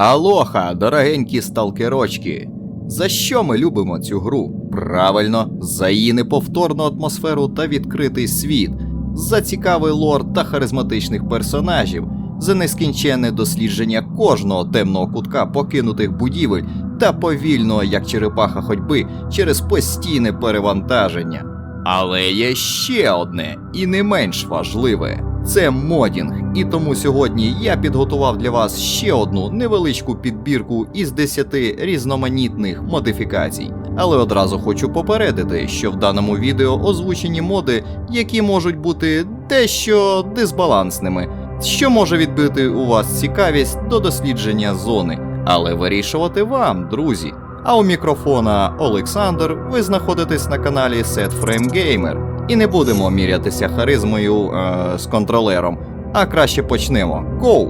Алоха, дорогенькі сталкерочки! За що ми любимо цю гру? Правильно, за її неповторну атмосферу та відкритий світ, за цікавий лор та харизматичних персонажів, за нескінченне дослідження кожного темного кутка покинутих будівель та повільного, як черепаха ходьби, через постійне перевантаження. Але є ще одне і не менш важливе це модінг. І тому сьогодні я підготував для вас ще одну невеличку підбірку із 10 різноманітних модифікацій. Але одразу хочу попередити, що в даному відео озвучені моди, які можуть бути дещо дисбалансними, що може відбити у вас цікавість до дослідження зони. Але вирішувати вам, друзі. А у мікрофона Олександр, ви знаходитесь на каналі SetFrame Gamer. І не будемо мірятися харизмою е, з контролером, а краще почнемо. Гоу!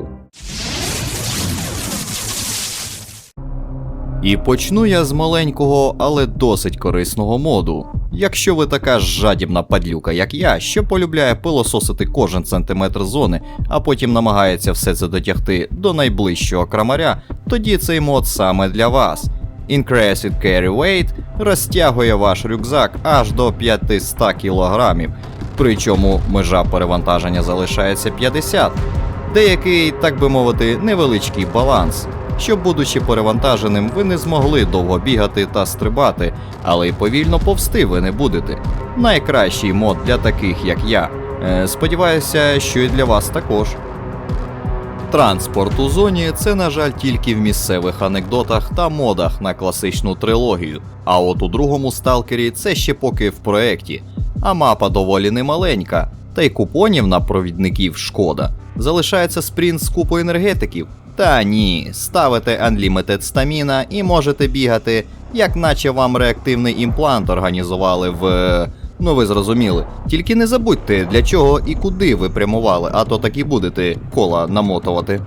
І почну я з маленького, але досить корисного моду. Якщо ви така жадібна падлюка, як я, що полюбляє пилососити кожен сантиметр зони, а потім намагається все це дотягти до найближчого крамаря, тоді цей мод саме для вас. Increased Carry Weight розтягує ваш рюкзак аж до 500 кг, причому межа перевантаження залишається 50. Деякий, так би мовити, невеличкий баланс. Щоб, будучи перевантаженим, ви не змогли довго бігати та стрибати, але й повільно повсти ви не будете. Найкращий мод для таких, як я. Е, Сподіваюся, що і для вас також. Транспорт у зоні це, на жаль, тільки в місцевих анекдотах та модах на класичну трилогію. А от у другому сталкері це ще поки в проєкті. А мапа доволі немаленька, та й купонів на провідників шкода. Залишається спринт з купою енергетиків. Та ні, ставите Unlimited Stamina і можете бігати, як наче вам реактивний імплант організували в. Ну ви зрозуміли. Тільки не забудьте, для чого і куди ви прямували, а то так і будете кола намотувати.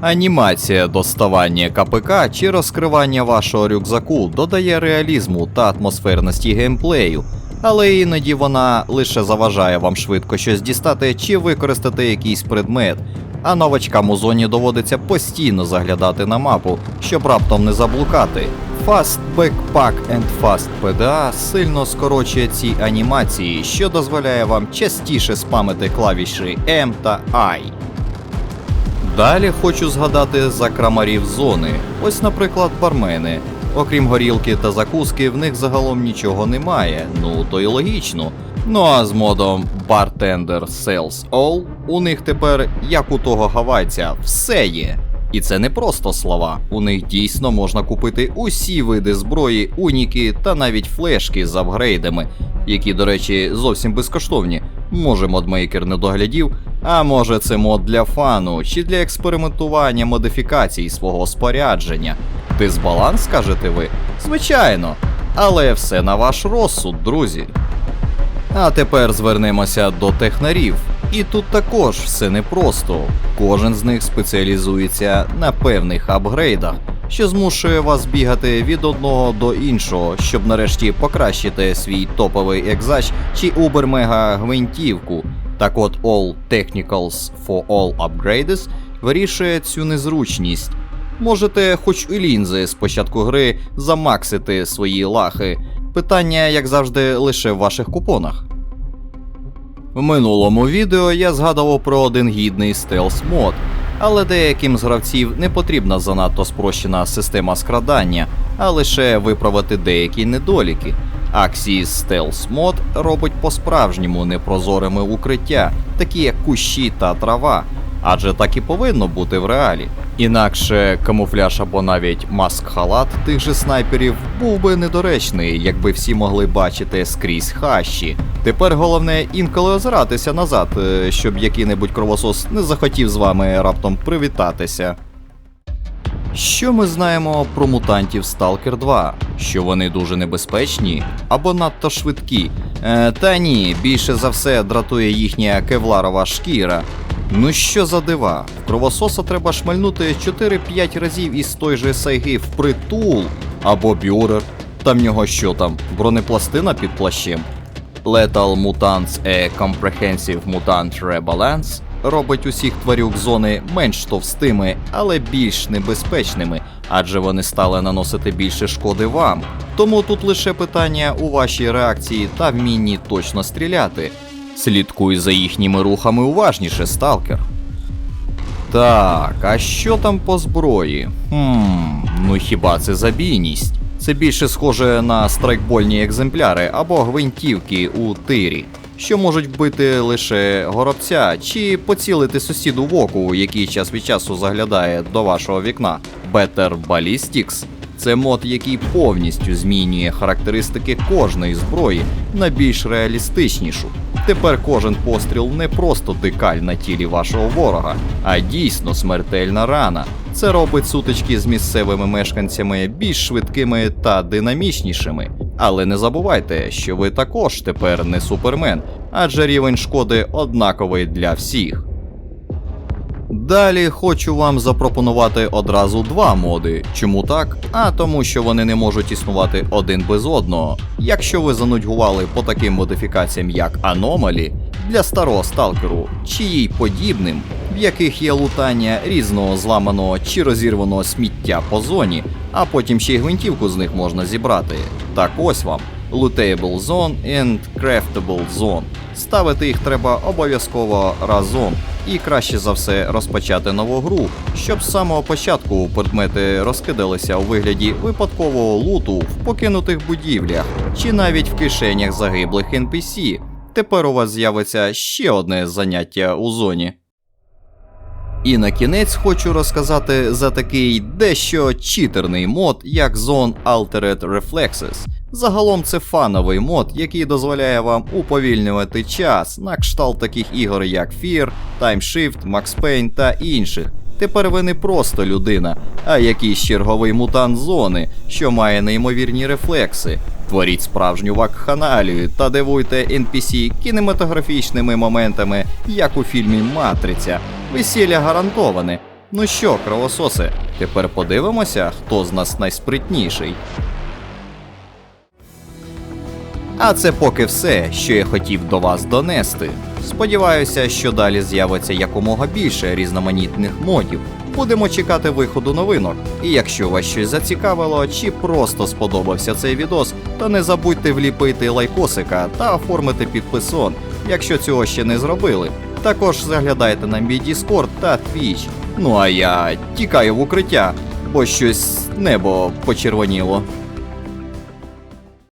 Анімація доставання КПК чи розкривання вашого рюкзаку додає реалізму та атмосферності геймплею, але іноді вона лише заважає вам швидко щось дістати чи використати якийсь предмет. А новачкам у зоні доводиться постійно заглядати на мапу, щоб раптом не заблукати. Fast Backpack and Fast PDA сильно скорочує ці анімації, що дозволяє вам частіше спамити клавіші M та I. Далі хочу згадати за крамарів зони. Ось, наприклад, бармени. Окрім горілки та закуски, в них загалом нічого немає. Ну то й логічно. Ну а з модом Bartender Sells All у них тепер, як у того гавайця, все є. І це не просто слова. У них дійсно можна купити усі види зброї, уніки та навіть флешки з апгрейдами, які, до речі, зовсім безкоштовні. Може, модмейкер не доглядів, а може це мод для фану чи для експериментування модифікацій свого спорядження. Дисбаланс, скажете ви? Звичайно. Але все на ваш розсуд, друзі. А тепер звернемося до технарів. І тут також все непросто. Кожен з них спеціалізується на певних апгрейдах, що змушує вас бігати від одного до іншого, щоб нарешті покращити свій топовий екзач чи убер-мега гвинтівку. Так от All Technicals for All Upgrades вирішує цю незручність. Можете хоч і лінзи з початку гри замаксити свої лахи. Питання, як завжди, лише в ваших купонах. В минулому відео я згадував про один гідний стелс мод, але деяким з гравців не потрібна занадто спрощена система скрадання, а лише виправити деякі недоліки. Axis Stealth Mod робить по-справжньому непрозорими укриття, такі як кущі та трава, адже так і повинно бути в реалі. Інакше камуфляж або навіть маск-халат тих же снайперів був би недоречний, якби всі могли бачити скрізь хащі. Тепер головне інколи озиратися назад, е, щоб який-небудь кровосос не захотів з вами раптом привітатися. Що ми знаємо про мутантів Stalker 2? Що вони дуже небезпечні або надто швидкі? Е, та ні, більше за все дратує їхня кевларова шкіра. Ну що за дива? В кровососа треба шмальнути 4-5 разів із той же сайги впритул або бюрер. Там в нього що там? Бронепластина під плащем. Lethal Mutants A Comprehensive Mutant Rebalance робить усіх тварюк зони менш товстими, але більш небезпечними, адже вони стали наносити більше шкоди вам. Тому тут лише питання у вашій реакції та вмінні точно стріляти. Слідкуй за їхніми рухами уважніше, сталкер. Так, а що там по зброї? Хм, ну хіба це забійність? Це більше схоже на страйкбольні екземпляри або гвинтівки у тирі, що можуть вбити лише горобця чи поцілити сусіду в оку, який час від часу заглядає до вашого вікна. Better Ballistics – це мод, який повністю змінює характеристики кожної зброї на більш реалістичнішу. Тепер кожен постріл не просто дикаль на тілі вашого ворога, а дійсно смертельна рана. Це робить сутички з місцевими мешканцями більш швидкими та динамічнішими. Але не забувайте, що ви також тепер не супермен, адже рівень шкоди однаковий для всіх. Далі хочу вам запропонувати одразу два моди. Чому так? А тому, що вони не можуть існувати один без одного. Якщо ви занудьгували по таким модифікаціям, як Anomaly, для старого сталкеру, чи їй подібним, в яких є лутання різного зламаного чи розірваного сміття по зоні, а потім ще й гвинтівку з них можна зібрати. Так ось вам. Lootable Zone and Craftable Zone. Ставити їх треба обов'язково разом, і краще за все розпочати нову гру, щоб з самого початку предмети розкидалися у вигляді випадкового луту в покинутих будівлях чи навіть в кишенях загиблих NPC. Тепер у вас з'явиться ще одне заняття у зоні. І на кінець хочу розказати за такий дещо читерний мод, як Zone Altered Reflexes. Загалом це фановий мод, який дозволяє вам уповільнювати час на кшталт таких ігор, як Fear, Time Shift, Max Payne та інших. Тепер ви не просто людина, а якийсь черговий мутант зони, що має неймовірні рефлекси. Творіть справжню вакханалію та дивуйте NPC кінематографічними моментами, як у фільмі Матриця. Весілля гарантоване. Ну що, кровососи, тепер подивимося, хто з нас найспритніший. А це поки все, що я хотів до вас донести. Сподіваюся, що далі з'явиться якомога більше різноманітних модів. Будемо чекати виходу новинок. І якщо вас щось зацікавило чи просто сподобався цей відос, то не забудьте вліпити лайкосика та оформити підписон, якщо цього ще не зробили. Також заглядайте на мій Discord та Twitch. Ну а я тікаю в укриття, бо щось небо почервоніло.